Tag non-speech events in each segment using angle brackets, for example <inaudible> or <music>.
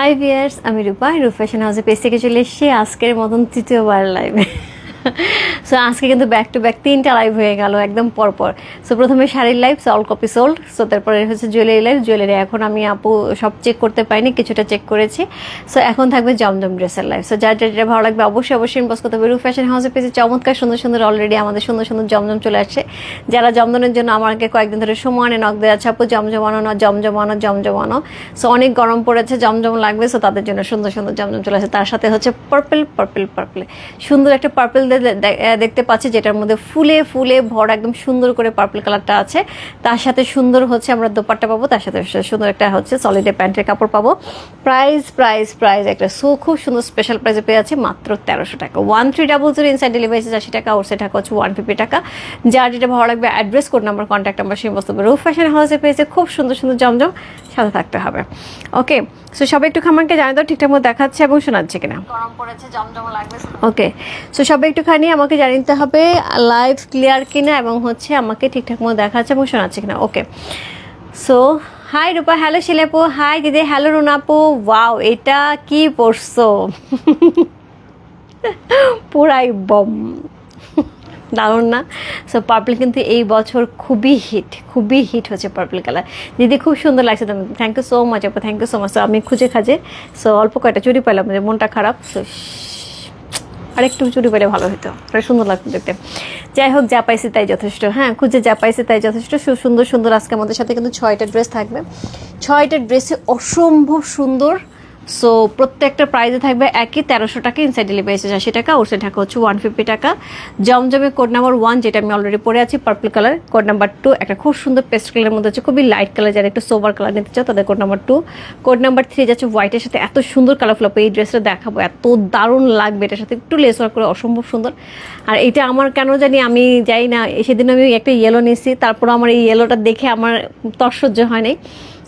High viewers আমি রূপা, রূপ fashion হাউসে পেজ থেকে চলে এসেছি আজকের মতন তৃতীয়বার লাইভে সো আজকে কিন্তু ব্যাক টু ব্যাক তিনটা লাইভ হয়ে গেল, একদম পরপর। সো প্রথমে শাড়ির live all copy sold so তারপরে হচ্ছে জুয়েলারি লাইভ জুয়েলারি এখন আমি আপু সব চেক করতে পারিনি, কিছুটা চেক করেছি। সো এখন থাকবে জমজম ড্রেসের লাইভ সো যার যেটা ভালো লাগবে অবশ্যই অবশ্যই ইনবক্স করতে হবে। রূপ ফ্যাশন হাউসে পেজে চমৎকার সুন্দর সুন্দর অলরেডি আমাদের সুন্দর সুন্দর জমজম চলে আসছে। যারা জমজমের জন্য আমাকে কয়েকদিন ধরে সমানে নক দেওয়া আছে, আপু জমজমানো না জমজমানো জমজমানো সো অনেক গরম পড়েছে, জমজম লাগবে সো তাদের জন্য সুন্দর সুন্দর জমজম চলে আসে। তার সাথে হচ্ছে পার্পল পার্পল পার্পল সুন্দর একটা পার্পল দেখতে পাচ্ছি যেটার মধ্যে ফুলে ফুলে ভরা একদম সুন্দর করে পার্পল কালারটা আছে। তার সাথে সুন্দর হচ্ছে আমরা দোপাট্টা পাবো, তার সাথে সুন্দর একটা হচ্ছে সলিডে প্যান্টের কাপড় পাবো। প্রাইস প্রাইস প্রাইস একটা সো খুব সুন্দর স্পেশাল প্রাইসে পেয়ে আছে মাত্র তেরোশো টাকা। One three double zero inside delivery আশি টাকা ওর টাকা হচ্ছে ওয়ান ফিফটি টাকা। যার যেটা ভালো লাগবে address code number contact number সেই বস্তু রূপ ফ্যাশন হাউসে পেয়েছে খুব সুন্দর সুন্দর, জমজম, সাথে থাকতে হবে। ওকে সো সবাই একটু খামারকে জানিয়ে দাও ঠিকঠাক মতো দেখাচ্ছে এবং শোনাচ্ছে কিনা। গরম পড়েছে জমজম লাগবে ওকে সো সবাই একটুখানি আমাকে জানিয়ে নিতে হবে লাইভ ক্লিয়ার কিনা এবং হচ্ছে আমাকে ঠিকঠাক মতো দেখাচ্ছে এবং শোনাচ্ছে কিনা। Okay so hi Rupa hello শিলেপু hi দিদি হ্যালো রুনাপু ওয়াও এটা কি পড়ছো? <laughs> পুরাই বম। দারুণ না? সো পার্পল কিন্তু এই বছর খুবই হিট খুবই হিট হচ্ছে পার্পল কালার দিদি, খুব সুন্দর লাগছে থ্যাংক ইউ সো মাচ আপু থ্যাংক ইউ সো মাচ আমি খুঁজে খাজে। সো অল্প কয়টা চুরি পেলাম যে মনটা খারাপ। সো আরেকটু চুরি পেলে ভালো হতো আরও সুন্দর লাগতো দেখতে। যাই হোক, যা পাইছি তাই যথেষ্ট। হ্যাঁ খুঁজে যা পাইছি তাই যথেষ্ট। সুন্দর সুন্দর আজকে আমাদের সাথে কিন্তু ছয়টা ড্রেস থাকবে। ছয়টা ড্রেসে অসম্ভব সুন্দর। সো প্রত্যেকটা প্রাইজে থাকবে একই তেরোশো টাকা ইনসাইড ডেলিভারি এসেছে আশি টাকা ওর ঢাকা হচ্ছে ওয়ান ফিফটি টাকা। জমজমে কোড নাম্বার ওয়ান যেটা আমি অলরেডি পরে আছি purple colour code number two একটা খুব সুন্দর পেস্ট কালারের মধ্যে হচ্ছে খুবই লাইট কালার যারা একটু সোবার কালার নিতে চাও, তাদের code number two code number three যাচ্ছে হোয়াইটের সাথে এত সুন্দর কালারফুল আপু এই ড্রেসটা দেখাবো, এত দারুণ লাগবে, এটার সাথে একটু লেস ওয়ার্ক করে অসম্ভব সুন্দর। আর এটা আমার কেন জানি আমি যাই না, সেদিন আমি একটা ইয়েলো নিয়েছি তারপর আমার এই ইয়েলোটা দেখে আমার তৎসহ্য হয় নাই।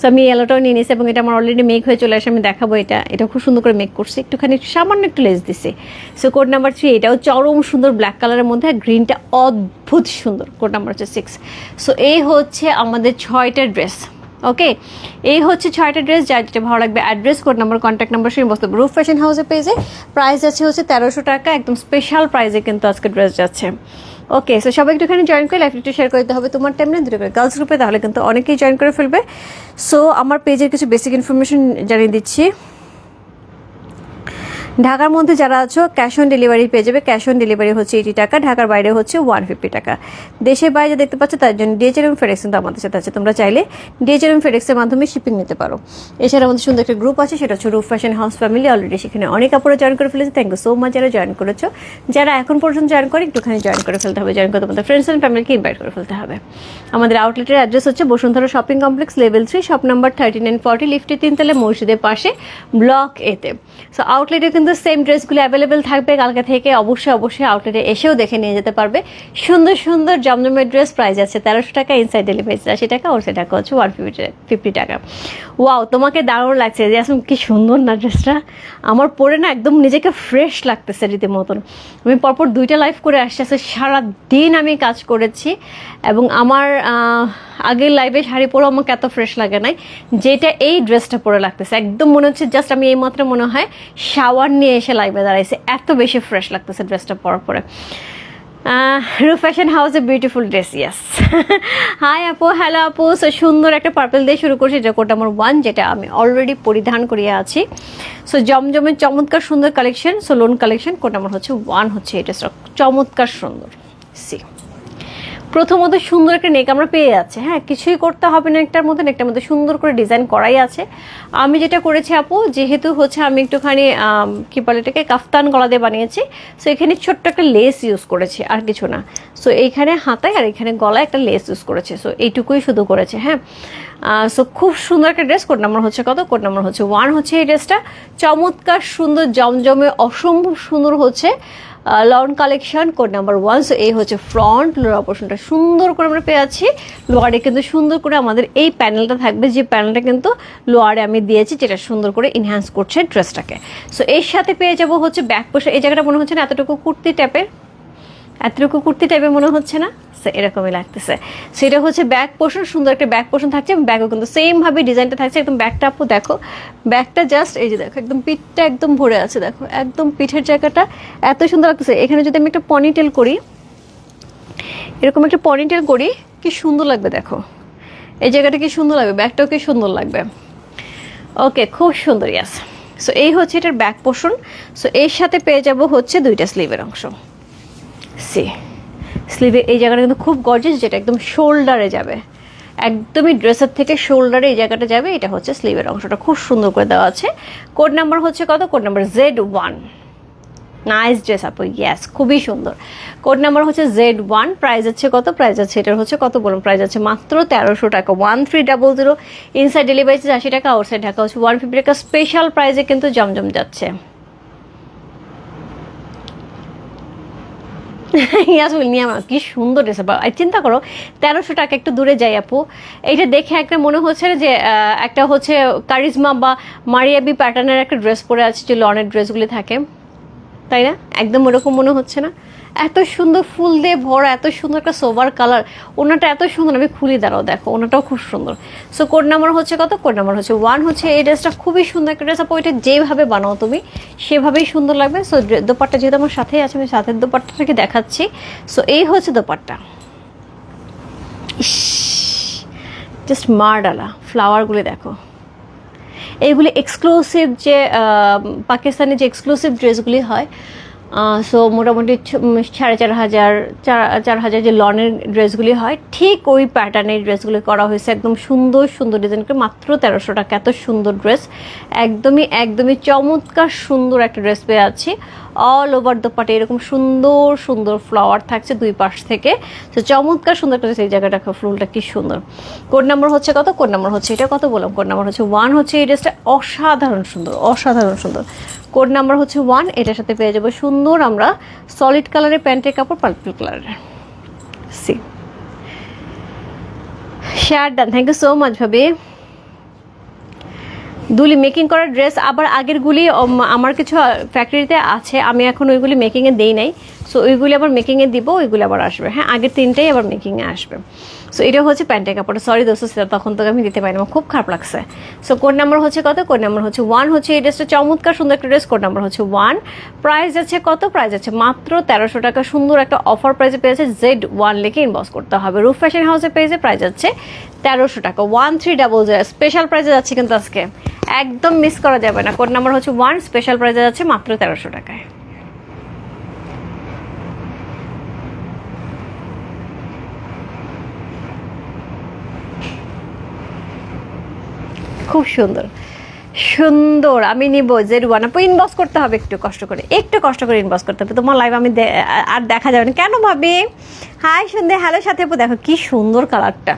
সো আমি ইয়েলোটাও নিয়ে নিয়েছি এবং এটা আমার অলরেডি মেক হয়ে চলে আসে, আমি দেখাবো এটা। এটা খুব সুন্দর করে মেক করছি। একটুখানি সামান্য একটু লেস দিছে। সো কোড নাম্বার থ্রি এটাও চরম সুন্দর ব্ল্যাক কালারের মধ্যে, আর গ্রিনটা অদ্ভুত সুন্দর কোড নাম্বার হচ্ছে সিক্স সো এই হচ্ছে আমাদের ছয়টা ড্রেস ওকে এই হচ্ছে ছয়টা ড্রেস যার যেটা ভালো লাগবে address code number contact number সেই বস্তু রুফ ফ্যাশন হাউসে পেজে প্রাইস আছে হচ্ছে তেরোশো টাকা, একদম স্পেশাল প্রাইসে কিন্তু আজকে ড্রেস যাচ্ছে। ওকে সো সবাই একটুখানি জয়েন করে লাইফ একটু শেয়ার করতে হবে। তোমার টাইম না দুটো করে। গার্লস গ্রুপে তাহলে কিন্তু অনেকেই জয়েন করে ফেলবে সো আমার পেজের কিছু বেসিক ইনফরমেশন জানিয়ে দিচ্ছি। ঢাকার মধ্যে যারা আছো ক্যাশ অন ডেলিভারি পেয়ে যাবে। ক্যাশ অন ডেলিভারি হচ্ছে এইটি টাকা, ঢাকার বাইরে হচ্ছে ওয়ান ফিফটি টাকা। দেশের বাইরে দেখতে পাচ্ছ, তার জন্য ডিএচএল এবং ফেডেক্স কিন্তু আমাদের সাথে আছে। তোমরা চাইলে ডিএচএল এবং ফেডেক্সের মাধ্যমে শিপিং নিতে পারো। এছাড়া আমাদের সুন্দর একটা গ্রুপ আছে, সেটা হচ্ছে Rup fashion house family already সেখানে অনেক কাপড়ে জয়েন করে ফেলেছে। থ্যাংক ইউ সো মাচ যারা জয়েন করেছ। যারা এখন পর্যন্ত জয়েন করে একটুখানি জয়েন করে ফেলতে হবে। জয়েন করে তোমাদের ফ্রেন্ডস অ্যান্ড ফ্যামিলিকে ইনভাইট করে ফেলতে হবে। আমাদের আউটলেটের অ্যাড্রেস হচ্ছে Bashundhara shopping complex level three shop number thirty nine forty লিফটে তিনতলা মসজিদের পাশে ব্লক এতে সো আউটলেটে কিন্তু সেম ড্রেসগুলো অ্যাভেলেবেল থাকবে কালকে থেকে। অবশ্যই অবশ্যই আউটলেটে এসেও দেখে নিয়ে যেতে পারবে। সুন্দর সুন্দর জমজমের ড্রেস প্রাইস আছে, তেরোশো টাকা ইনসাইড ডেলিভারি আশি টাকা ওর টাকা হচ্ছে ওয়ান ফিফটি ফিফটি টাকা। ওয়াও তোমাকে দারুণ লাগছে যে আসলে কি সুন্দর না ড্রেসটা আমার পরে না একদম নিজেকে ফ্রেশ লাগতেছে রীতিমতন। আমি পরপর দুইটা লাইফ করে আসছি আসলে সারা দিন আমি কাজ করেছি এবং আমার আগের লাইভে শাড়ি পরেও আমাকে এত ফ্রেশ লাগে নাই, যেটা এই ড্রেসটা পরে লাগতেছে। একদম মনে হচ্ছে জাস্ট আমি এই মাত্র মনে হয় শাওয়ার নিয়ে এসে লাইভে দাঁড়াইছে। এত বেশি ফ্রেশ লাগতেছে ড্রেসটা পরার পরে। Rup fashion house a beautiful dress yes hi আপু। হ্যালো আপু। সো সুন্দর একটা পার্পল দিয়ে শুরু করছি যে কোড নাম্বার ওয়ান যেটা আমি অলরেডি পরিধান করিয়ে আছি। সো জমজমের চমৎকার সুন্দর collection so lawn collection code number হচ্ছে ওয়ান হচ্ছে ড্রেসটা চমৎকার সুন্দর। সি প্রথমত সুন্দর একটা নেক আমরা পেয়ে যাচ্ছি। হ্যাঁ কিছুই করতে হবে না একটার মধ্যে একটার মধ্যে সুন্দর করে ডিজাইন করাই আছে। আমি যেটা করেছি আপু, যেহেতু হচ্ছে আমি একটুখানি কি বলে এটাকে, কাফতান গলা দিয়ে বানিয়েছি সো এখানে ছোট্ট একটা লেস ইউজ করেছি, আর কিছু না। সো এইখানে হাতায় আর এখানে গলায় একটা লেস ইউজ করেছে সো এইটুকুই শুধু করেছে হ্যাঁ। সো খুব সুন্দর একটা ড্রেস কোড নাম্বার হচ্ছে কত? কোড নাম্বার হচ্ছে ওয়ান হচ্ছে এই ড্রেসটা চমৎকার, সুন্দর, জমজমে, অসম্ভব সুন্দর হচ্ছে। Lawn collection, code number one. So এই হচ্ছে ফ্রন্ট লোয়ার অপশনটা সুন্দর করে আমরা পেয়ে আছি লোয়ারে কিন্তু সুন্দর করে আমাদের এই প্যানেলটা থাকবে, যে প্যানেলটা কিন্তু লোয়ারে আমি দিয়েছি, যেটা সুন্দর করে ইনহ্যান্স করছে ড্রেসটাকে। সো এর সাথে পেয়ে যাব হচ্ছে ব্যাক পোষা এই জায়গাটা মনে হচ্ছে না এতটুকু কুর্তি টাইপের এতটুকু কুর্তি টাইপের মনে হচ্ছে না? সো এরকমই লাগতেছে। সেটা হচ্ছে ব্যাক পোর্শন সুন্দর একটা ব্যাক পোর্শন থাকছে ব্যাগও কিন্তু সেম ভাবে ডিজাইনটা থাকছে। একদম ব্যাকটা আপু দেখো ব্যাকটা জাস্ট এই যে দেখো, একদম পিঠটা একদম ভরে আছে দেখো, একদম পিঠের জায়গাটা এত সুন্দর লাগতেছে। এখানে যদি আমি একটা পনিটেল করি, এরকম একটা পনিটেল করি, কি সুন্দর লাগবে দেখো। এই জায়গাটা কি সুন্দর লাগবে? ব্যাগটাও কি সুন্দর লাগবে? ওকে খুব সুন্দর ইয়াস সো এই হচ্ছে এটার ব্যাক পোর্শন সো এর সাথে পেয়ে যাব হচ্ছে দুইটা স্লিভের অংশ। সি স্লিভে এই জায়গাটা কিন্তু খুব গর্জেস যেটা একদম শোল্ডারে যাবে। একদমই ড্রেসের থেকে শোল্ডারে এই জায়গাটা যাবে, এটা হচ্ছে স্লিভের অংশটা। খুব সুন্দর করে দেওয়া আছে। কোড নাম্বার হচ্ছে কত? Code number Z one nice dress আপু ইয়াস খুবই সুন্দর। কোড নাম্বার হচ্ছে জেড ওয়ান প্রাইস আছে কত? প্রাইস আছে এটার হচ্ছে কত বলুন? প্রাইস আছে মাত্র তেরোশো টাকা। One three double zero inside delivery আশি টাকা আউটসাইড ঢাকা হচ্ছে ওয়ান ফিফটি টাকা। স্পেশাল প্রাইসে কিন্তু জমজম যাচ্ছে। <laughs> ইয়াসুল নিয়ে আমার কি সুন্দর ড্রেস আর চিন্তা করো, তেরোশো টাকা একটু দূরে যাই আপু। এইটা দেখে একটা মনে হচ্ছে যে একটা হচ্ছে কারিজমা বা মারিয়াবি প্যাটার্নের একটা ড্রেস পরে আছে যে লনের ড্রেসগুলি থাকে। তাই না? একদম ওরকম মনে হচ্ছে না? এত সুন্দর ফুল দিয়ে ভরা, এত সুন্দর একটা সোভার কালার ওনাটা এত সুন্দর, আমি খুলি, দাঁড়াও, দেখো, ওনাটাও খুব সুন্দর। সো কোড নাম্বার হচ্ছে কত? কোড নাম্বার হচ্ছে ওয়ান হচ্ছে এই ড্রেসটা খুবই সুন্দর একটা ড্রেস আপু, এটা যেভাবে বানাও তুমি, সেভাবেই সুন্দর লাগবে। সো দোপাট্টা যেহেতু আমার সাথেই আছে, আমি সাথের দোপাট্টাটাকে দেখাচ্ছি। সো এই হচ্ছে দোপাট্টা। জাস্ট মারডালা ফ্লাওয়ারগুলি দেখো। এইগুলি এক্সক্লুসিভ যে পাকিস্তানি যে এক্সক্লুসিভ ড্রেসগুলি হয় সো মোটামুটি সাড়ে চার হাজার চার হাজার যে লনের ড্রেসগুলি হয়, ঠিক ওই প্যাটার্নের ড্রেসগুলি করা হয়েছে। একদম সুন্দর সুন্দর ডিজাইন করে মাত্র তেরোশো টাকা। এত সুন্দর ড্রেস একদমই একদমই চমৎকার সুন্দর একটা ড্রেস পেয়ে আছি। অল ওভার দ্য দোপাটে এরকম সুন্দর সুন্দর ফ্লাওয়ার থাকছে দুই পাশ থেকে। তো চমৎকার সুন্দর একটা সেই জায়গাটা ফুলটা কি সুন্দর। কোড নাম্বার হচ্ছে কত? কোড নাম্বার হচ্ছে এটা কত বললাম? কোড নাম্বার হচ্ছে ওয়ান হচ্ছে এই ড্রেসটা অসাধারণ সুন্দর অসাধারণ সুন্দর। কোড নাম্বার হচ্ছে ওয়ান, এটার সাথে পেয়ে যাব সুন্দর আমরা সলিড কালারের প্যান্টের কাপড় পার্পল কালারের see share done thank you so much ভাবি। দুলি মেকিং করা ড্রেস আবার আগেরগুলি আমার কিছু ফ্যাক্টরিতে আছে, আমি এখন ওইগুলি মেকিংয়ে দেই নাই। সো ওইগুলি আবার মেকিংয়ে দিব, ওইগুলি আবার আসবে। হ্যাঁ আগের তিনটাই আবার মেকিংয়ে আসবে। সো এটা হচ্ছে প্যান্টের কাপড় সরি দোস্ত, সেটা তখন তোকে আমি দিতে পারিনি, আমার খুব খারাপ লাগছে। সো কোড নাম্বার হচ্ছে কত? কোড নাম্বার হচ্ছে ওয়ান হচ্ছে এই ড্রেসটা চমৎকার, সুন্দর একটা ড্রেস কোড নাম্বার হচ্ছে ওয়ান প্রাইস আছে কত? প্রাইস আছে মাত্র তেরোশো টাকা। সুন্দর একটা অফার প্রাইসে পেয়েছে জেড ওয়ান লেখে ইনবক্স করতে হবে। রুফ ফ্যাশন হাউসে পেয়েছে প্রাইস আছে তেরোশো টাকা। One three double zero special প্রাইসে যাচ্ছে কিন্তু আজকে। একদম মিস করা যাবে না। কোড নাম্বার হচ্ছে ওয়ান স্পেশাল প্রাইসে যাচ্ছে মাত্র তেরোশো টাকায়। খুব সুন্দর। সুন্দর, আমি নিব জেড ওয়ান আপু ইনবক্স করতে হবে একটু কষ্ট করে, একটু কষ্ট করে ইনবক্স করতে হবে। তোমার লাইভ আমি আর দেখা যাবে না। কেন ভাবি? হাই সন্ধে হ্যালো সাথে আপু, দেখো কি সুন্দর কালারটা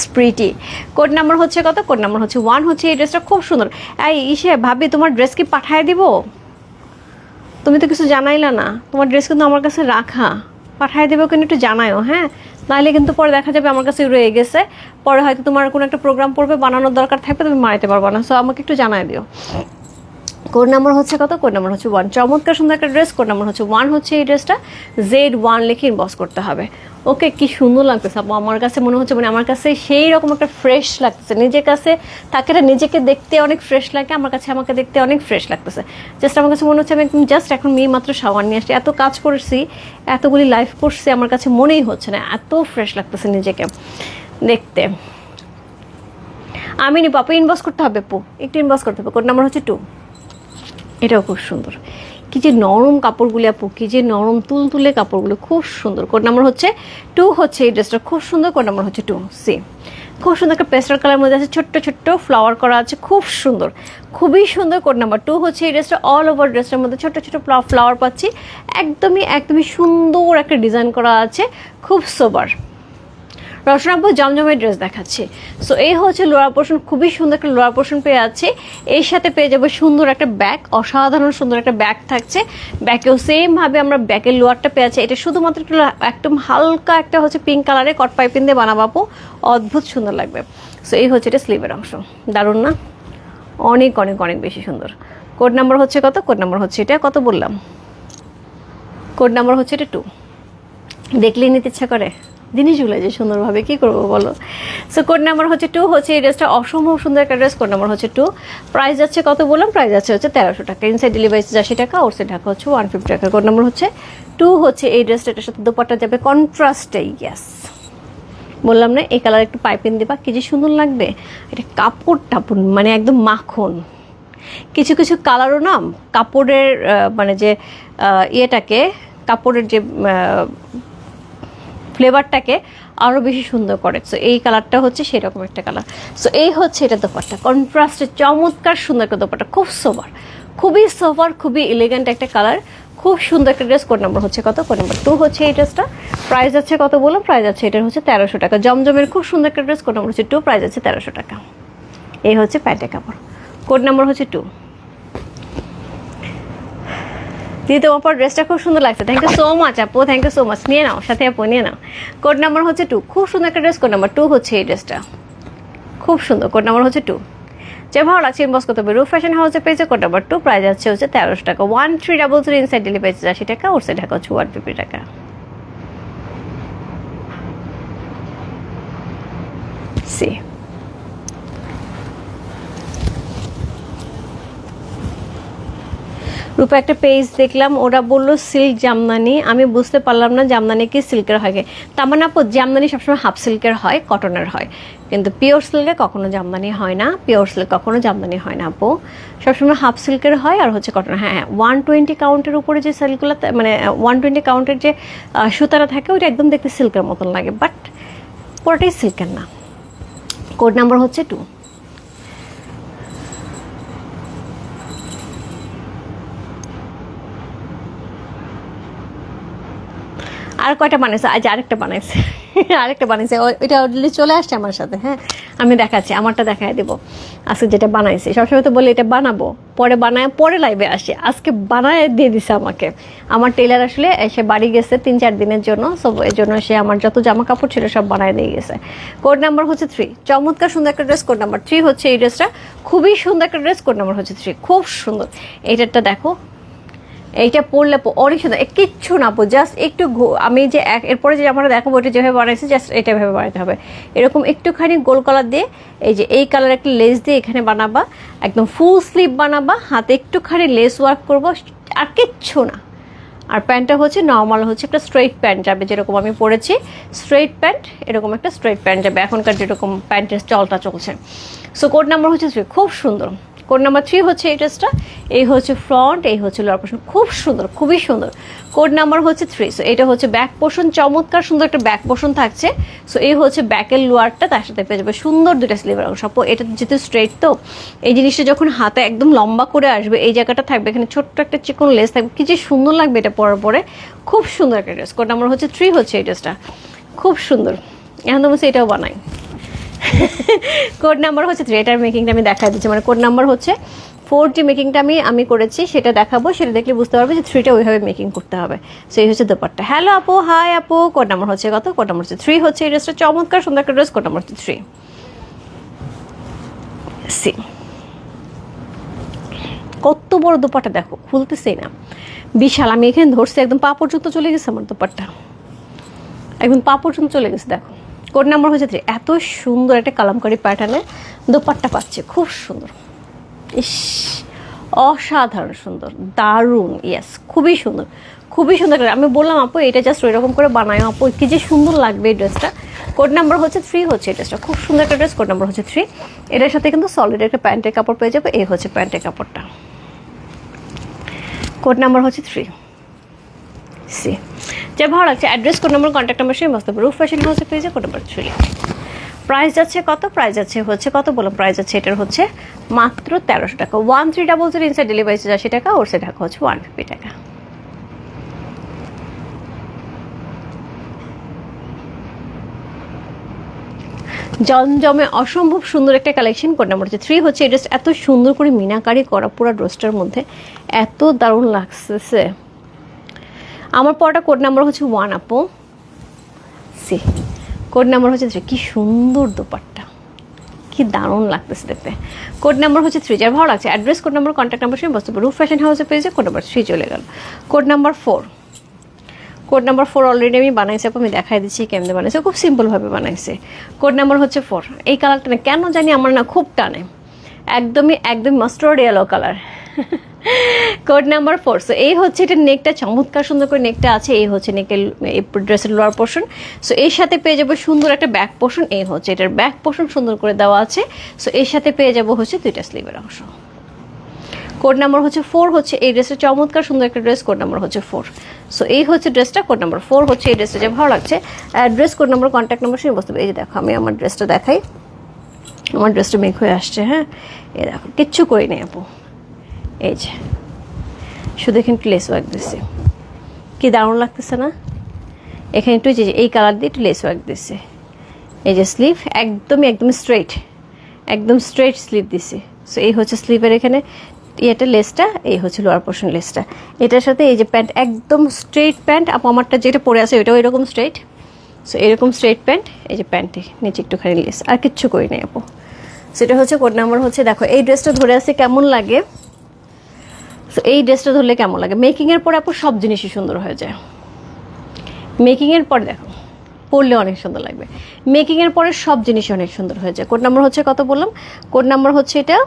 স্প্রিটি কোড নাম্বার হচ্ছে কত? কোড নাম্বার হচ্ছে ওয়ান হচ্ছে এই ড্রেসটা খুব সুন্দর। এই ইসে, ভাবি, তোমার ড্রেস কি পাঠায় দিব? তুমি তো কিছু জানাইলা না। তোমার ড্রেস কিন্তু আমার কাছে রাখা। পাঠায় দেবে কিন্তু একটু জানায়ও হ্যাঁ? নাহলে কিন্তু পরে দেখা যাবে আমার কাছে রয়ে গেছে। পরে হয়তো তোমার কোনো একটা প্রোগ্রাম পড়বে, বানানোর দরকার থাকবে, তুমি মারাইতে পারব না। সো আমাকে একটু জানাই দিও। কোড নাম্বার হচ্ছে কত? কোড নাম্বার হচ্ছে ওয়ান চমৎকার সুন্দর একটা ড্রেস কোড নাম্বার হচ্ছে ওয়ান হচ্ছে এই ড্রেসটা জেড ওয়ান লিখে ইনবক্স করতে হবে। ওকে কি সুন্দর লাগতেছে আপু আমার কাছে মনে হচ্ছে মানে আমার কাছে সেই রকম একটা ফ্রেশ লাগতেছে। নিজের কাছে তাকে নিজেকে দেখতে অনেক ফ্রেশ লাগে, আমার কাছে আমাকে দেখতে অনেক ফ্রেশ লাগতেছে। জাস্ট আমার কাছে মনে হচ্ছে আমি একদম জাস্ট এখন মেয়ে মাত্র সাবান নিয়ে আসছি। এত কাজ করেছি, এতগুলি লাইফ করছি, আমার কাছে মনেই হচ্ছে না। এত ফ্রেশ লাগতেছে নিজেকে দেখতে। আমি নি পাপা ইনবক্স করতে হবে, পু। একটু ইনবক্স করতে হবে কোড নাম্বার হচ্ছে টু এটাও খুব সুন্দর। কি যে নরম কাপড়গুলি আপু, কি যে নরম তুলতুলে কাপড়গুলো, খুব সুন্দর। কোড নাম্বার হচ্ছে টু হচ্ছে এই ড্রেসটা খুব সুন্দর কোড নাম্বার হচ্ছে টু সি খুব সুন্দর একটা পেস্টার কালার মধ্যে আছে ছোট্ট ছোট্ট ফ্লাওয়ার করা আছে, খুব সুন্দর। খুবই সুন্দর কোড নাম্বার টু হচ্ছে এই ড্রেসটা অল ওভার ড্রেসটার মধ্যে ছোট্ট ছোট্ট ফ্লাওয়ার পাচ্ছি। একদমই একদমই সুন্দর একটা ডিজাইন করা আছে। খুব সোবার রচনাব্বু জমজমের ড্রেস দেখাচ্ছে। সো এই হচ্ছে লোয়ার পোর্শন, খুবই সুন্দর একটা লোয়ার পোর্শন পেয়ে যাচ্ছে। এর সাথে পেয়ে যাব সুন্দর একটা ব্যাগ, অসাধারণ সুন্দর একটা ব্যাগ থাকছে। ব্যাগেও সেমভাবে আমরা ব্যাগের লোয়ারটা পেয়ে আছে এটা শুধুমাত্র একদম হালকা একটা হচ্ছে পিঙ্ক কালারে কট পাইপিং দিয়ে বানাবো অদ্ভুত সুন্দর লাগবে। সো এই হচ্ছে এটা স্লিভের অংশ। দারুণ না? অনেক অনেক অনেক বেশি সুন্দর। কোড নাম্বার হচ্ছে কত? কোড নাম্বার হচ্ছে এটা, কত বললাম? কোড নাম্বার হচ্ছে এটা টু দেখলেই নিতে ইচ্ছা করে? জিনিসগুলো যে সুন্দরভাবে কি করব বলো? সো কোড নাম্বার হচ্ছে টু হচ্ছে এই ড্রেসটা অসম্ভব সুন্দর একটা ড্রেস কোড নাম্বার হচ্ছে টু প্রাইস যাচ্ছে কত বললাম? প্রাইস যাচ্ছে হচ্ছে তেরোশো টাকা। ইনসাইড ডেলিভারি আশি টাকা ওর সাইড ঢাকা হচ্ছে ওয়ান ফিফটি টাকা। কোড নাম্বার হচ্ছে টু হচ্ছে এই ড্রেসটা এটার সাথে দোপাট্টা যাবে কন্ট্রাস্টে ইয়াস বললাম না, এই কালার একটু পাইপিং দিবা, কি যে সুন্দর লাগবে। এটা কাপড় টাপড় মানে একদম মাখন। কিছু কিছু কালারও না, কাপড়ের মানে যে ইয়েটাকে, কাপড়ের যে ফ্লেভারটাকে আরও বেশি সুন্দর করে। সো এই কালারটা হচ্ছে সেরকম একটা কালার। সো এই হচ্ছে এটা দোপাট্টা। কন্ট্রাস্টে চমৎকার সুন্দর একটা দোপাট্টা। খুব সোবার খুবই সোবার খুবই এলিগেন্ট একটা কালার। খুব সুন্দর একটা ড্রেস কোড নাম্বার হচ্ছে কত? কোড নাম্বার টু হচ্ছে এই ড্রেসটা প্রাইস আছে কত বললাম? প্রাইস আছে এটার হচ্ছে তেরোশো টাকা। জমজমের খুব সুন্দর একটা ড্রেস কোড নাম্বার হচ্ছে টু প্রাইস আছে তেরোশো টাকা। এই হচ্ছে প্যান্টের কাপড়। কোড নাম্বার হচ্ছে টু দিদি, তোমার ড্রেসটা খুব সুন্দর লাগছে। থ্যাংক ইউ সো মাচ আপু। থ্যাংক ইউ সো মাচ নিয়ে নাও, সাথে আপু, নিয়ে নাও। কোড নাম্বার হচ্ছে টু খুব সুন্দর একটা ড্রেস কোড নাম্বার টু হচ্ছে এই ড্রেসটা খুব সুন্দর কোড নাম্বার হচ্ছে টু যে ভালো লাগছে ইনবক্স করতে হবে। রুফ ফ্যাশন হাউসে পেয়েছে কোড নাম্বার টু প্রাইস আছে হচ্ছে তেরোশো টাকা। One three double three inside delivery পেয়েছে আশি টাকা ওর সাইড ঢাকা হচ্ছে ওয়ান ফিফটি টাকা। সি রূপা একটা পেজ দেখলাম, ওরা বলল সিল্ক জামদানি। আমি বুঝতে পারলাম না জামদানি কি সিল্কের হয়। তার মানে আপু, জামদানি সবসময় হাফ সিল্কের হয় কটনের হয়। কিন্তু পিওর সিল্কে কখনো জামদানি হয় না পিওর সিল্ক কখনো জামদানি হয় না আপু। সবসময় হাফ সিল্কের হয় আর হচ্ছে কটন হ্যাঁ হ্যাঁ ওয়ান টোয়েন্টি কাউন্টের উপরে যে সিল্কগুলো মানে ওয়ান টোয়েন্টি কাউন্টের যে সুতারা থাকে, ওইটা একদম দেখতে সিল্কের মতন লাগে বাট পুরোটাই সিল্কের না। কোড নাম্বার হচ্ছে টু আর কয়টা বানাইছে? আজ আরেকটা বানাইছে। আরেকটা বানাইছে। ওইটা অলরেডি চলে আসছে আমার সাথে হ্যাঁ? আমি দেখাচ্ছি, আমারটা দেখায় দেবো। আজকে যেটা বানাইছে, সবসময় তো বলে এটা বানাবো। পরে বানায়, পরে লাইভে আসে। আজকে বানায় দিয়ে দিছে আমাকে। আমার টেলার আসলে এসে বাড়ি গেছে তিন চার দিনের জন্য সো এর জন্য সে আমার যত জামা কাপড় ছিল সব বানায় দিয়ে গেছে। কোড নাম্বার হচ্ছে থ্রি চমৎকার সুন্দর একটা ড্রেস কোড নাম্বার থ্রি হচ্ছে এই ড্রেসটা খুবই সুন্দর একটা ড্রেস কোড নাম্বার হচ্ছে থ্রি খুব সুন্দর। এইটারটা দেখো এইটা পরলে প- অনেক সুন্দর। কিচ্ছু না পো জাস্ট একটু আমি যে এরপরে যে আমরা দেখাবো ওটা যেভাবে বানাইছি জাস্ট এটা ভাবে বানাতে হবে। এরকম একটুখানি গোল কালার দিয়ে, এই যে এই কালার একটা লেস দিয়ে এখানে বানাবা, একদম ফুল স্লিভ বানাবা, হাতে একটুখানি লেস ওয়ার্ক করব, আর কিচ্ছু না। আর প্যান্টটা হচ্ছে নর্মাল হচ্ছে একটা স্ট্রেট প্যান্ট যাবে, যেরকম আমি পরেছি। স্ট্রেট প্যান্ট এরকম একটা স্ট্রেট প্যান্ট যাবে। এখনকার যেরকম প্যান্টের চলটা চলছে। সো কোড নাম্বার হচ্ছে খুব সুন্দর। কোড নাম্বার থ্রি হচ্ছে এই ড্রেসটা, এই হচ্ছে ফ্রন্ট, এই হচ্ছে লোয়ার পোর্শন খুব সুন্দর, খুবই সুন্দর। কোড নাম্বার হচ্ছে থ্রি সো এটা হচ্ছে ব্যাক পোর্শন চমৎকার সুন্দর একটা ব্যাক পোর্শন থাকছে। সো এই হচ্ছে ব্যাকের লোয়ারটা তার সাথে পেয়ে যাবে সুন্দর দুটা স্লিভার অংশ। আপু, এটা যেহেতু স্ট্রেট তো, এই জিনিসটা যখন হাতে একদম লম্বা করে আসবে, এই জায়গাটা থাকবে, এখানে ছোট্ট একটা চিকন লেস থাকবে। কি যে সুন্দর লাগবে এটা পরার পরে। খুব সুন্দর একটা ড্রেস কোড নাম্বার হচ্ছে থ্রি হচ্ছে এই ড্রেসটা খুব সুন্দর। এখন তো এটাও বানাই। কোড নাম্বার হচ্ছে থ্রি এটার মেকিংটা আমি দেখা দিচ্ছি। মানে কোড নাম্বার হচ্ছে ফোর যে মেকিংটা আমি আমি করেছি, সেটা দেখাবো, সেটা দেখলে বুঝতে পারবে যে থ্রিটা ওইভাবে মেকিং করতে হবে। সো এই হচ্ছে দোপাট্টা। হ্যালো আপু হাই আপু, কোড নাম্বার হচ্ছে কত? কোড নাম্বার হচ্ছে থ্রি হচ্ছে, এই ড্রেসটা চমৎকার, সুন্দর একটা ড্রেস কোড নাম্বার হচ্ছে থ্রি সি কত বড় দোপাট্টা দেখো, খুলতেছেই না। বিশাল, আমি এখানে ধরছি, একদম পা পর্যন্ত চলে গেছে আমার দোপাট্টা। একদম পা পর্যন্ত চলে গেছে, দেখো। কোড নাম্বার হচ্ছে থ্রি এত সুন্দর একটা কালামকারি প্যাটার্নে দোপাট্টা পাচ্ছে, খুব সুন্দর। ইস, অসাধারণ সুন্দর, দারুণ ইয়েস খুবই সুন্দর। খুবই সুন্দর আমি বললাম, আপু, এটা জাস্ট ওইরকম করে বানায়, আপু, কি যে সুন্দর লাগবে এই ড্রেসটা কোড নাম্বার হচ্ছে থ্রি হচ্ছে এই ড্রেসটা খুব সুন্দর একটা ড্রেস কোড নাম্বার হচ্ছে থ্রি এটার সাথে কিন্তু সলিড একটা প্যান্টের কাপড় পেয়ে যাবে, এই হচ্ছে প্যান্টের কাপড়টা। কোড নাম্বার হচ্ছে থ্রি সি যে ভালো লাগছে address code number contact number সেই মস্ত রুফ ফ্যাশন হাউসে পেয়ে যায় কোড নাম্বার থ্রি প্রাইস যাচ্ছে কত? প্রাইস আছে হচ্ছে কত? বলো প্রাইস আছে এটার হচ্ছে মাত্র তেরোশো টাকা। One three double three inside delivery charge আশি টাকা ওর সে ঢাকা হচ্ছে ওয়ান ফিফটি টাকা। জমজমে অসম্ভব সুন্দর একটা কালেকশন কোড নাম্বার হচ্ছে থ্রি হচ্ছে এটা এত সুন্দর করে মিনাকারি করা পুরো ড্রেসটার মধ্যে, এত দারুণ লাগতেছে। আমার পরটা কোড নাম্বার হচ্ছে ওয়ান আপু। সি কোড নাম্বার হচ্ছে থ্রি কি সুন্দর দোপাট্টা। কি দারুণ লাগতেছে দেখতে। কোড নাম্বার হচ্ছে থ্রি যার ভালো লাগছে address code number contact number সঙ্গে বসতে রুফ ফ্যাশন হাউসে পেয়েছে কোড নাম্বার থ্রি চলে গেল। Code number four code number four already আমি বানাইছি, আপু, আমি দেখাই দিচ্ছি কেমনে বানাইছে। খুব সিম্পলভাবে বানাইছে। কোড নাম্বার হচ্ছে ফোর এই কালারটা না, কেন জানি আমার না খুব টানে। একদমই একদম mustard yellow colour code number four so এই হচ্ছে এটা নেকটা চমৎকার সুন্দর করে নেকটা আছে। এই হচ্ছে নেকের ড্রেসের লোয়ার পোর্শন সো এর সাথে পেয়ে যাব সুন্দর একটা ব্যাক পোর্শন এই হচ্ছে এটার ব্যাক পোর্শন সুন্দর করে দেওয়া আছে। সো এর সাথে পেয়ে যাব হচ্ছে দুইটা স্লিভের অংশ। কোড নাম্বার হচ্ছে ফোর হচ্ছে এই ড্রেসের চমৎকার সুন্দর একটা ড্রেস কোড নাম্বার হচ্ছে ফোর সো এই হচ্ছে ড্রেসটা কোড নাম্বার ফোর হচ্ছে এই ড্রেসটা যে ভালো লাগছে। Dress code number contact number সেই বসতে এই যে দেখো, আমি আমার ড্রেসটা দেখাই। আমার ড্রেসটা মেক হয়ে আসছে হ্যাঁ? এই দেখো, কিচ্ছু করি নি আপু। এই যে। শুধু এখানে একটু লেস ওয়ার্ক দিচ্ছে কি দারুণ লাগতেছে না? এখানে একটু যে, এই কালার দিয়ে একটু লেস ওয়ার্ক দিচ্ছে এই যে স্লিভ একদমই, একদম স্ট্রেট একদম স্ট্রেট স্লিভ দিছে। সো এই হচ্ছে স্লিভের এখানে ইয়েটা লেসটা এই হচ্ছে লোয়ার পোর্শন লেসটা এটার সাথে এই যে প্যান্ট একদম স্ট্রেট প্যান্ট আপু, আমারটা যেটা পরে আছে ওইটাও এরকম স্ট্রেট সো এরকম স্ট্রেট প্যান্ট এই যে প্যান্টে নিচে একটুখানি লেস আর কিচ্ছু করি নাই, আপু। সেটা হচ্ছে কোড নাম্বার হচ্ছে, দেখো, এই ড্রেসটা ধরে আছে কেমন লাগে? সো এই ড্রেসটা ধরলে কেমন লাগে? মেকিংয়ের পরে আপু সব জিনিসই সুন্দর হয়ে যায়। মেকিংয়ের পর দেখো, পরলে অনেক সুন্দর লাগবে। মেকিংয়ের পরে সব জিনিস অনেক সুন্দর হয়ে যায়। কোড নাম্বার হচ্ছে কত বললাম? কোড নাম্বার হচ্ছে এটা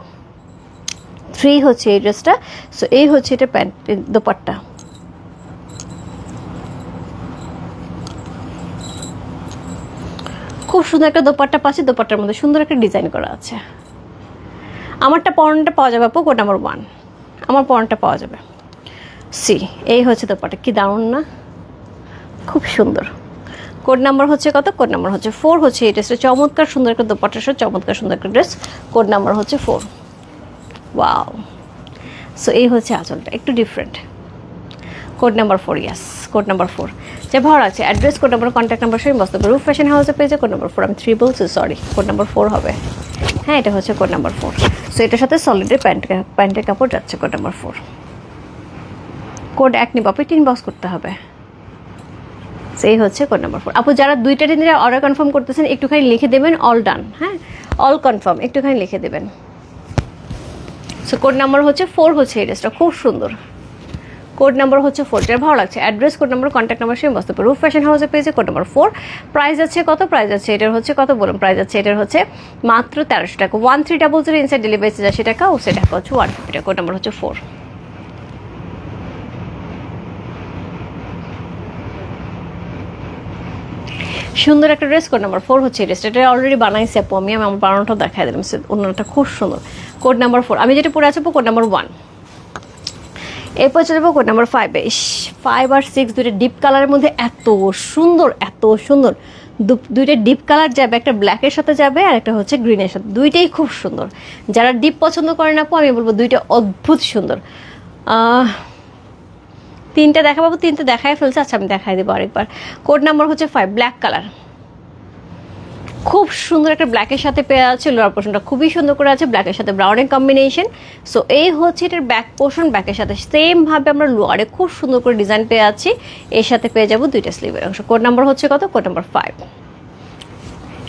থ্রি হচ্ছে এই ড্রেসটা সো এই হচ্ছে এটা প্যান্ট দোপাট্টা। খুব সুন্দর একটা দোপাট্টা পাচ্ছে, দোপাট্টার মধ্যে সুন্দর একটা ডিজাইন করা আছে। আমারটা পরনটা পাওয়া যাবে আপু কোড নাম্বার ওয়ান আমার পরনটা পাওয়া যাবে। সি, এই হচ্ছে দোপাট্টা। কি দারুণ না? খুব সুন্দর। কোড নাম্বার হচ্ছে কত? কোড নাম্বার হচ্ছে ফোর। হচ্ছে এই ড্রেসটা চমৎকার সুন্দর একটা দোপাট্টা সহ, চমৎকার সুন্দর একটা ড্রেস। কোড নাম্বার হচ্ছে ফোর। ওয়াও। সো এই হচ্ছে আঁচলটা, একটু different code number four yes code number four. যে ভালো আছে address code number contact number সঙ্গে বসতে রুফ ফ্যাশন হাউসে পেয়েছে কোড নাম্বার ফোর, আমি থ্রি বলছি সরি কোড নাম্বার ফোর হবে। হ্যাঁ এটা হচ্ছে কোড নাম্বার ফোর সো এটার সাথে সলিডের প্যান্ট প্যান্টের কাপড় যাচ্ছে কোড নাম্বার ফোর কোড এক নিব, আপনি তিন বক্স করতে হবে। সেই হচ্ছে কোড নাম্বার ফোর আপু, যারা দুইটা দিনের অর্ডার কনফার্ম করতেছেন, একটুখানি লিখে দেবেন অল ডান হ্যাঁ? অল কনফার্ম একটুখানি লিখে দেবেন। সো কোড নাম্বার হচ্ছে ফোর হচ্ছে এই ড্রেসটা খুব সুন্দর। কোড নাম্বার হচ্ছে ফোর যেটা ভালো লাগছে। Address code number contact number same বসতে রুফ ফ্যাশন হাউসে পেয়েছে কোড নাম্বার ফোর প্রাইস আছে কত? প্রাইস আছে, এটার হচ্ছে কত বলুন? প্রাইস আছে, এটার হচ্ছে মাত্র তেরোশো টাকা। One three double zero inside delivery charge আশি টাকা ও সেটা হচ্ছে ওয়ান ফিফটি টাকা। কোড নাম্বার হচ্ছে ফোর সুন্দর একটা ড্রেস কোড নাম্বার ফোর হচ্ছে এই ড্রেসটা এটা অলরেডি বানাইছি আপু, আমি আমি আমার বানানোটা দেখাই দিলাম। অন্যটা খুব সুন্দর। কোড নাম্বার ফোর আমি যেটা পরে আছি কোড নাম্বার ওয়ান এরপর চলে যাব কোড নাম্বার ফাইভ ফাইভ আর সিক্স দুইটা ডিপ কালারের মধ্যে এত সুন্দর এত সুন্দর। দুইটা ডিপ কালার যাবে, একটা ব্ল্যাকের সাথে যাবে আর একটা হচ্ছে গ্রিনের সাথে। দুইটাই খুব সুন্দর। যারা ডিপ পছন্দ করেন আপু, আমি বলব দুইটা অদ্ভুত সুন্দর। তিনটা দেখা পাবো তিনটে দেখাই ফেলছে আচ্ছা আমি দেখাই দেবো আরেকবার। কোড নাম্বার হচ্ছে ফাইভ ব্ল্যাক কালার খুব সুন্দর একটা ব্ল্যাকের সাথে পেয়ে আছে লোয়ার পোর্শনটা খুবই সুন্দর করে আছে ব্ল্যাকের সাথে ব্রাউনের কম্বিনেশন সো এই হচ্ছে এটার ব্যাক পোর্শন ব্যাকের সাথে সেমভাবে আমরা লোয়ারে খুব সুন্দর করে ডিজাইন পেয়ে আছি। এর সাথে পেয়ে যাব দুইটা স্লিভের অংশ। কোড নাম্বার হচ্ছে কত? কোড নাম্বার ফাইভ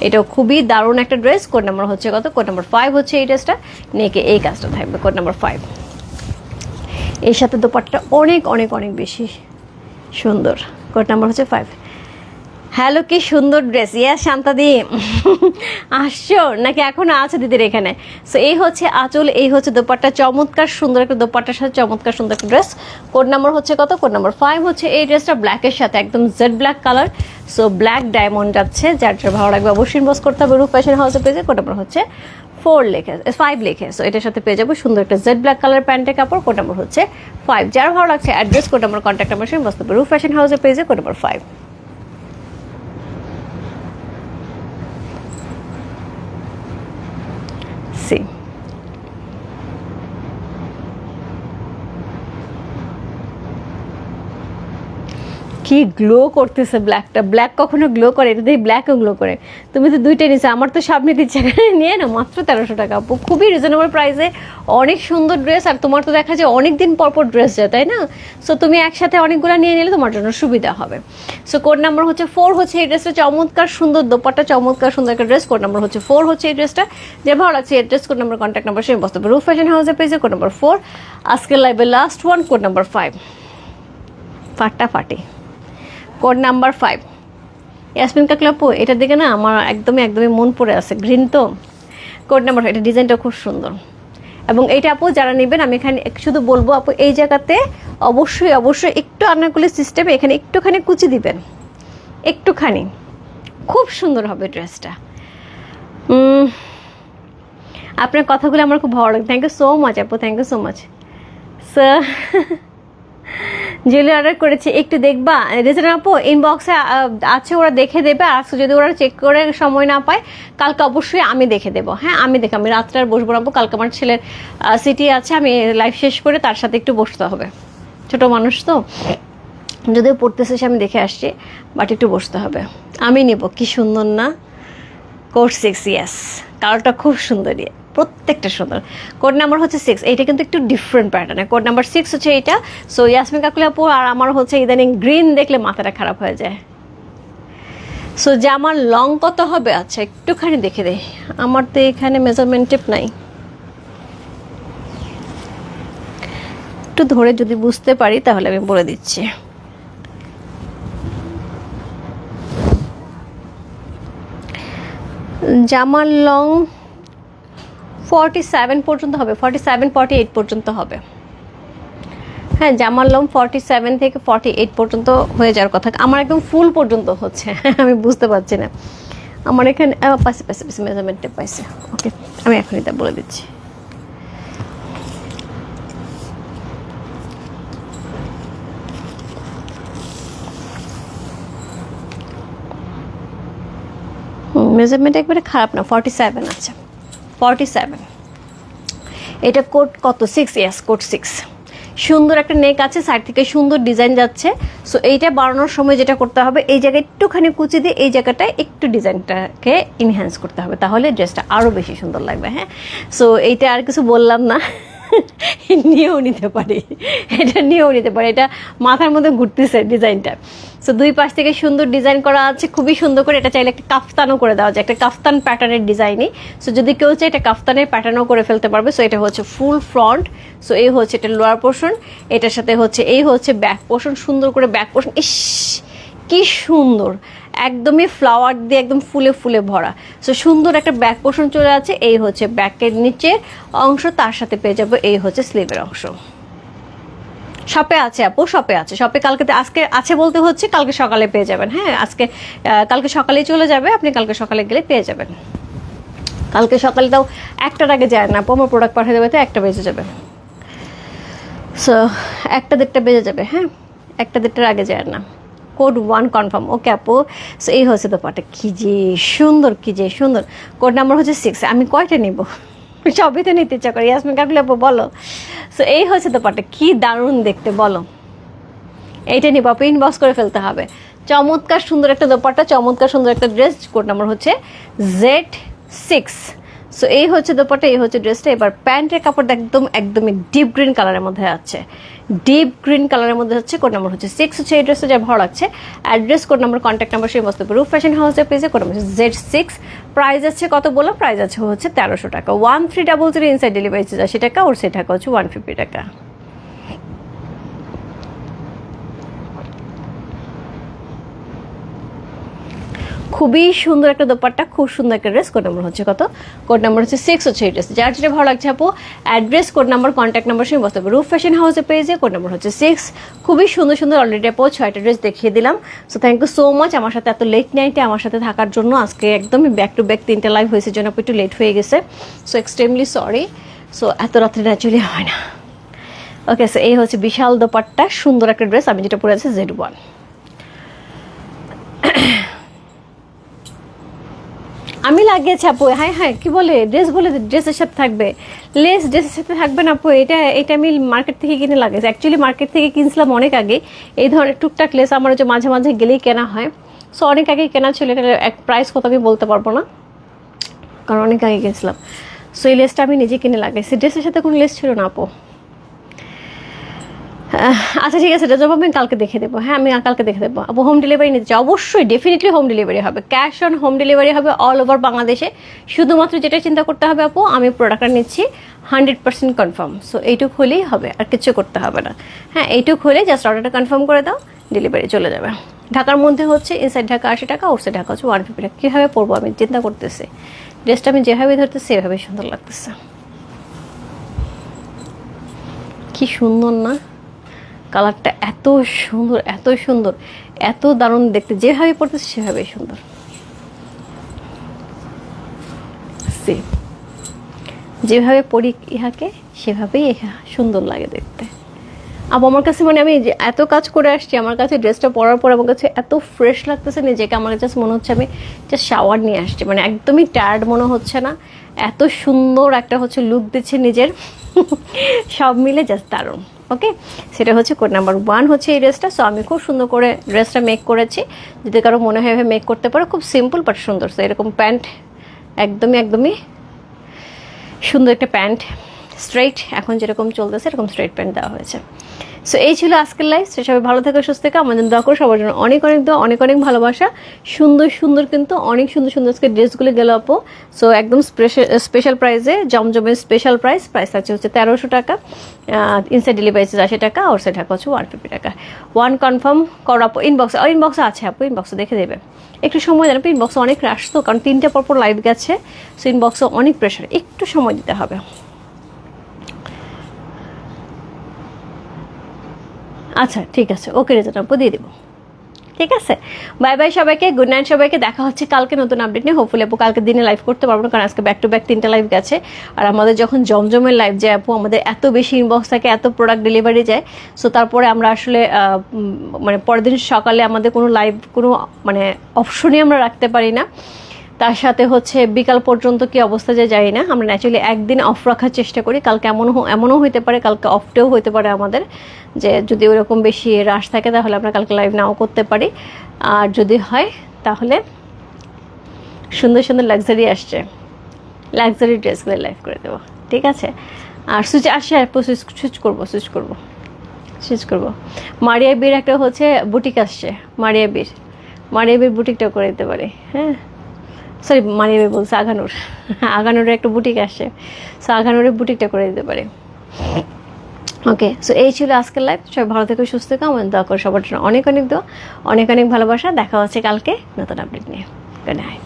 এটাও খুবই দারুণ একটা ড্রেস কোড নাম্বার হচ্ছে কত? কোড নাম্বার ফাইভ হচ্ছে এই ড্রেসটা নেকে এই কাজটা থাকবে। কোড নাম্বার ফাইভ এর সাথে দোপাট্টা অনেক অনেক অনেক বেশি সুন্দর। কোড নাম্বার হচ্ছে ফাইভ হ্যালো, কি সুন্দর ড্রেস ইয়াস শান্তাদি। আসছো? নাকি এখনও আছে দিদির এখানে? সো এই হচ্ছে আঁচল, এই হচ্ছে দোপাট্টা। চমৎকার সুন্দর একটা দোপাট্টার সাথে চমৎকার সুন্দর একটা ড্রেস কোড নাম্বার হচ্ছে কত? কোড নাম্বার ফাইভ হচ্ছে এই ড্রেসটা ব্ল্যাকের সাথে, একদম jet black colour so black diamond যাচ্ছে, যার যার ভালো লাগবে অবশ্যই বস করতে হবে। রূপ ফ্যাশন হাউসে পেজে কোড নাম্বার হচ্ছে ফোর লেখে ফাইভ লেখে। সো এটার সাথে পেয়ে যাব সুন্দর একটা জেড ব্ল্যাক কালার প্যান্টের কাপড়। কোড নাম্বার হচ্ছে ফাইভ যার ভালো লাগছে address code number contact number সঙ্গে বসতে হবে রূপ ফ্যাশন হাউসে পেজে কোড নাম্বার ফাইভ সি কি গ্লো করতেছে ব্ল্যাকটা ব্ল্যাক কখনো গ্লো করে, এটা দিয়ে ব্ল্যাকও গ্লো করে। তুমি তো দুইটাই নিচ্ছে আমার তো সামনে দিচ্ছে নিয়ে না মাত্র তেরোশো টাকা। আপু, খুবই রিজনেবল প্রাইসে অনেক সুন্দর ড্রেস আর তোমার তো দেখা যায় অনেক দিন পর পর ড্রেস যায়, তাই না? সো তুমি একসাথে অনেকগুলো নিয়ে নিলে তোমার জন্য সুবিধা হবে। সো কোড নাম্বার হচ্ছে ফোর হচ্ছে এই ড্রেসটা চমৎকার সুন্দর দোপাটা চমৎকার সুন্দর একটা ড্রেস কোড নাম্বার হচ্ছে ফোর হচ্ছে এই ড্রেসটা যে ভালো লাগছে এই dress code number contact number সেই বসতে। রুফ ফ্যাশন হাউসে পেয়েছে কোড নাম্বার ফোর আজকের লাইভে last one code number five ফাটা ফাটি। কোড নাম্বার ফাইভ ইয়াসমিন কাকলাপু এটার দিকে না আমার একদমই একদমই মন পড়ে আছে। গ্রিন তো? কোড নাম্বার এটা ডিজাইনটা খুব সুন্দর। এবং এইটা আপু যারা নেবেন, আমি এখানে শুধু বলব আপু, এই জায়গাতে অবশ্যই অবশ্যই একটু আনাকুলি সিস্টেমে এখানে একটুখানি কুচি দিবেন। একটুখানি। খুব সুন্দর হবে ড্রেসটা আপনার কথাগুলো আমার খুব ভালো লাগে। থ্যাংক ইউ সো মাচ আপু thank you so much sir jewellery order করেছি, একটু দেখবা। রেজান আপু ইনবক্সে আছে, ওরা দেখে দেবে। আর আজকে যদি ওরা চেক করে সময় না পায়, কালকে অবশ্যই আমি দেখে দেবো। হ্যাঁ আমি দেখে, আমি রাত্রে আর বসবো না কালকে আমার ছেলের সিটি আছে, আমি লাইফ শেষ করে তার সাথে একটু বসতে হবে। ছোট মানুষ তো। যদিও পড়তেছে সে, আমি দেখে আসছি বাট একটু বসতে হবে। আমি নেব, কি সুন্দর না? কোর্স সিক্স ইয়াস কালারটা খুব সুন্দরই প্রত্যেকটা সুন্দর। কোড নাম্বার হচ্ছে সিক্স এইটা কিন্তু একটু different pattern code number six হচ্ছে এইটা। সো ইয়াসমিন কাকুলি আপু, আর আমার হচ্ছে ইদানিং গ্রিন দেখলে মাথাটা খারাপ হয়ে যায়। সো যে আমার লং কত হবে আচ্ছা একটুখানি দেখে দেয় আমার তো এখানে মেজারমেন্ট টেপ নাই। একটু ধরে যদি বুঝতে পারি, তাহলে আমি বলে দিচ্ছি। জামার লং ফর্টি সেভেন পর্যন্ত হবে ফর্টি সেভেন ফর্টি এইট পর্যন্ত হবে। হ্যাঁ জামার লম ফর্টি সেভেন থেকে ফর্টি এইট পর্যন্ত হয়ে যাওয়ার কথা। আমার একদম ফুল পর্যন্ত হচ্ছে, <laughs> আমি বুঝতে পারছি না। আমার এখানে পাশে পাশে পাশে মেজারমেন্টে পাইছে। ওকে আমি এখনই তা বলে দিচ্ছি। মেজারমেন্ট একবারে খারাপ না ফর্টি সেভেন আছে। ফর্টি সেভেন এটা কোট কত? সিক্স ইয়াস কোট সিক্স সুন্দর একটা নেক আছে সাইড থেকে সুন্দর ডিজাইন যাচ্ছে। সো এইটা বাড়ানোর সময় যেটা করতে হবে, এই জায়গায় একটুখানি কুচি দিয়ে এই জায়গাটায় একটু ডিজাইনটাকে ইনহ্যান্স করতে হবে। তাহলে ড্রেসটা আরও বেশি সুন্দর লাগবে হ্যাঁ? সো এইটা আর কিছু বললাম না। নিয়েও নিতে পারি। এটা নিয়েও নিতে পারি। এটা মাথার মধ্যে ঘুরতেছে ডিজাইনটা। সো দুই পাশ থেকে সুন্দর ডিজাইন করা আছে, খুবই সুন্দর করে। এটা চাইলে একটা কাফতানও করে দেওয়া যায়, একটা কাফতান প্যাটার্নের ডিজাইনই। সো যদি কেউ চায় এটা কাফতানের প্যাটার্নও করে ফেলতে পারবে। সো এটা হচ্ছে ফুল ফ্রন্ট। সো এই হচ্ছে এটা লোয়ার পোর্শন। এটার সাথে হচ্ছে, এই হচ্ছে ব্যাক পোর্শন। সুন্দর করে ব্যাক পোর্শন। ইস, কি সুন্দর। একদমই ফ্লাওয়ার দিয়ে একদম ফুলে ফুলে ভরা। সো সুন্দর একটা ব্যাক পোর্শন চলে আছে, এই হচ্ছে ব্যাকের নিচে অংশ, তার সাথে পেয়ে যাব এই হচ্ছে স্লিভের অংশ। শপে আছে আপু শপে আছে। শপে কালকে আজকে আছে বলতে হচ্ছে, কালকে সকালে পেয়ে যাবেন। হ্যাঁ আজকে কালকে সকালেই চলে যাবে, আপনি কালকে সকালে গেলে পেয়ে যাবেন। কালকে সকালে তাও একটার আগে যায় না আপু, আমার প্রোডাক্ট পাঠিয়ে দেবে তো একটা বেজে যাবে। সো একটা দেড়টা বেজে যাবে হ্যাঁ? একটা দেড়টার আগে যায় না। Code one confirm. ওকে আপু? সো এই হচ্ছে দোপাটা কি যে সুন্দর, কি যে সুন্দর। কোড নাম্বার হচ্ছে সিক্স। আমি কয়টা নিব? সবই তো নিতে ইচ্ছা করি। ইয়াসমিন কাকুলি আপু, বলো। সো এই হচ্ছে দোপাটা কি দারুণ দেখতে, বলো। এইটা নিব আপু ইনবক্স করে ফেলতে হবে। চমৎকার সুন্দর একটা দোপাট্টা, চমৎকার সুন্দর একটা ড্রেস কোড নাম্বার হচ্ছে জেড সিক্স। সো এই হচ্ছে দোপাট্টা, এই হচ্ছে ড্রেসটা এবার প্যান্টের কাপড়টা একদম, একদমই ডিপ গ্রিন কালারের মধ্যে আছে। ডিপ গ্রিন কালারের মধ্যে হচ্ছে কোড নাম্বার হচ্ছে সিক্স হচ্ছে এই যা ভালো লাগছে। Address code number contact number সেই মস্ত রূপ ফ্যাশন হাউসের পেজে code number Z six price আছে কত বলো প্রাইস আছে হচ্ছে তেরোশো টাকা। One three double zero inside delivery আছে আশি টাকা, ওর সে টাকা হচ্ছে ওয়ান ফিফটি টাকা। খুবই সুন্দর একটা দোপাট্টা, খুব সুন্দর একটা ড্রেস কোড নাম্বার হচ্ছে কত? কোড নাম্বার হচ্ছে সিক্স হচ্ছে এই ড্রেস যার যেটা ভালো লাগছে আপু address code number contact number সঙ্গে বসতে হবে রূপ ফ্যাশন হাউসে পেয়েছে কোড নাম্বার হচ্ছে সিক্স খুবই সুন্দর সুন্দর অলরেডি আপু ছয়টা ড্রেস দেখিয়ে দিলাম। So thank you so much আমার সাথে এত লেট নাইটে আমার সাথে থাকার জন্য। আজকে একদমই ব্যাক টু ব্যাক তিনটা লাইভ হয়েছে জন্য আপু একটু লেট হয়ে গেছে। সো এক্সট্রিমলি সরি সো এত রাত্রে ন্যাচুরালি হয় না। ওকে সো এই হচ্ছে বিশাল দোপাট্টা, সুন্দর একটা ড্রেস আমি যেটা পরে আছি জেড ওয়ান আমি লাগিয়েছি, আপু। হ্যাঁ হ্যাঁ কি বলে? ড্রেস বলে ড্রেসের সাথে থাকবে। লেস ড্রেসের সাথে থাকবে না, আপু। এটা এটা আমি মার্কেট থেকে কিনে লাগিয়েছি। অ্যাকচুয়ালি মার্কেট থেকে কিনছিলাম অনেক আগে। এই ধরনের টুকটাক লেস আমার হচ্ছে মাঝে মাঝে গেলেই কেনা হয়। সো অনেক আগে কেনা ছিল, এটা এক প্রাইস কত আমি বলতে পারব না। কারণ অনেক আগে গেছিলাম সো এই লেসটা আমি নিজে কিনে লাগাইছি ড্রেসের সাথে কোনো লেস ছিল না, আপু। আচ্ছা ঠিক আছে, এটা আমি কালকে দেখে দেবো। হ্যাঁ আমি কালকে দেখে দেবো। আপু হোম ডেলিভারি নিতে চাই অবশ্যই ডেফিনেটলি হোম ডেলিভারি হবে। ক্যাশ অন হোম ডেলিভারি হবে অল ওভার বাংলাদেশে। শুধুমাত্র যেটা চিন্তা করতে হবে, আপু, আমি প্রোডাক্টটা নিচ্ছি হান্ড্রেড পার্সেন্ট কনফার্ম সো এইটুক হলেই হবে, আর কিছু করতে হবে না। হ্যাঁ এইটুক হলে জাস্ট অর্ডারটা কনফার্ম করে দাও ডেলিভারি চলে যাবে। ঢাকার মধ্যে হচ্ছে ইনসাইড ঢাকা আশি টাকা আউটসাইড ঢাকা হচ্ছে ওয়ান ফিফটি টাকা। কীভাবে পরবো আমি? চিন্তা করতেছি। ড্রেসটা আমি যেভাবে ধরতেছি সেভাবে সুন্দর লাগতেছে। কি সুন্দর না? কালারটা এত সুন্দর এত সুন্দর, এত দারুণ দেখতে। যেভাবে পড়তেছে, সেভাবেই সুন্দর? যেভাবে পড়ি ইহাকে, সেভাবেই ইহা সুন্দর লাগে দেখতে। আব, আমার কাছে মানে আমি যে এত কাজ করে আসছি, আমার কাছে ড্রেসটা পরার পর আমার কাছে এত ফ্রেশ লাগতেছে, নিজেকে আমার জাস্ট মনে হচ্ছে আমি জাস্ট শাওয়ার নিয়ে আসছি। মানে একদমই টায়ার্ড মনে হচ্ছে না। এত সুন্দর একটা হচ্ছে লুক দিচ্ছে নিজের। <laughs> সব মিলে জাস্ট দারুণ। ওকে সেটা হচ্ছে কোড নাম্বার ওয়ান হচ্ছে এই ড্রেসটা সো আমি খুব সুন্দর করে ড্রেসটা মেক করেছি। যদি কারও মনে হয় মেক করতে পারো, খুব সিম্পল বাট সুন্দর। সো এরকম প্যান্ট একদমই একদমই সুন্দর একটা প্যান্ট স্ট্রেইট এখন যেরকম চলতেছে, এরকম স্ট্রেইট প্যান্ট দেওয়া হয়েছে। সো এই ছিল আজকের লাইফ সে সবাই ভালো থেকে, সুস্থ থেকে। আমাদের দোয়া করো, সবার জন্য অনেক অনেক দোয়া, অনেক অনেক ভালোবাসা। সুন্দর সুন্দর কিন্তু অনেক সুন্দর সুন্দর আজকে ড্রেসগুলো গেল আপু। সো একদম স্পেশাল স্পেশাল প্রাইসে জমজমের স্পেশাল প্রাইস প্রাইস আছে হচ্ছে তেরোশো টাকা। ইনসাইড ডেলিভারি আশি টাকা আর সাইড টাকা হচ্ছে ওয়ান ফিফটি টাকা। ওয়ান কনফার্ম করো আপু ইনবক্সে ইনবক্সে আছে আপু ইনবক্সে দেখে দেবে। একটু সময় দেন ইনবক্সে অনেক রাশ তো, কারণ তিনটে পরপর লাইভ গেছে। সো ইনবক্সে অনেক প্রেশার একটু সময় দিতে হবে। আচ্ছা ঠিক আছে। ওকে রেজাল্ট আপু দিয়ে দেবো। ঠিক আছে? বাই বাই সবাইকে, গুড নাইট সবাইকে। দেখা হচ্ছে কালকে নতুন আপডেট নিয়ে। হোপফুলি আপু কালকে দিনে লাইভ করতে পারব না, কারণ আজকে ব্যাক টু ব্যাক তিনটা লাইভ গেছে। আর আমাদের যখন জমজমের লাইভ যায় আপু, আমাদের এত বেশি ইনবক্স থাকে, এত প্রোডাক্ট ডেলিভারি যায়। সো তারপরে আমরা আসলে মানে পরের দিন সকালে আমাদের কোনো লাইভ কোনো মানে অপশনই আমরা রাখতে পারি না। তার সাথে হচ্ছে বিকাল পর্যন্ত কি অবস্থা যায় জানি না। আমরা ন্যাচুরালি একদিন অফ রাখার চেষ্টা করি। কালকে এমনও এমনও হইতে পারে, কালকে অফটেও হইতে পারে আমাদের যে যদি ওরকম বেশি রাশ থাকে তাহলে আমরা কালকে লাইভ নাও করতে পারি। আর যদি হয়, তাহলে সুন্দর সুন্দর লাক্সারি আসছে। লাক্সারি ড্রেসগুলো লাইভ করে দেবো। ঠিক আছে? আর সুইচ আসে, আর সুইচ সুইচ করব সুইচ করব। সুইচ করব। মারিয়া বীর একটা হচ্ছে বুটিক আসছে। মারিয়া বীর। মারিয়া বীর বুটিকটা করে দিতে পারে। হ্যাঁ? সরি মানিয়ে বলছে আঘানুর আঘানুরে একটা বুটিক আসে। সো আঘানুরের বুটিকটা করে দিতে পারে। ওকে সো এই ছিল আজকের লাইফ সবাই ভালো থেকে, সুস্থ থেকো। আমাদের দোয়া করে সবার জন্য অনেক অনেক দোয়া, অনেক অনেক ভালোবাসা। দেখা হচ্ছে কালকে নতুন আপডেট নিয়ে। Good night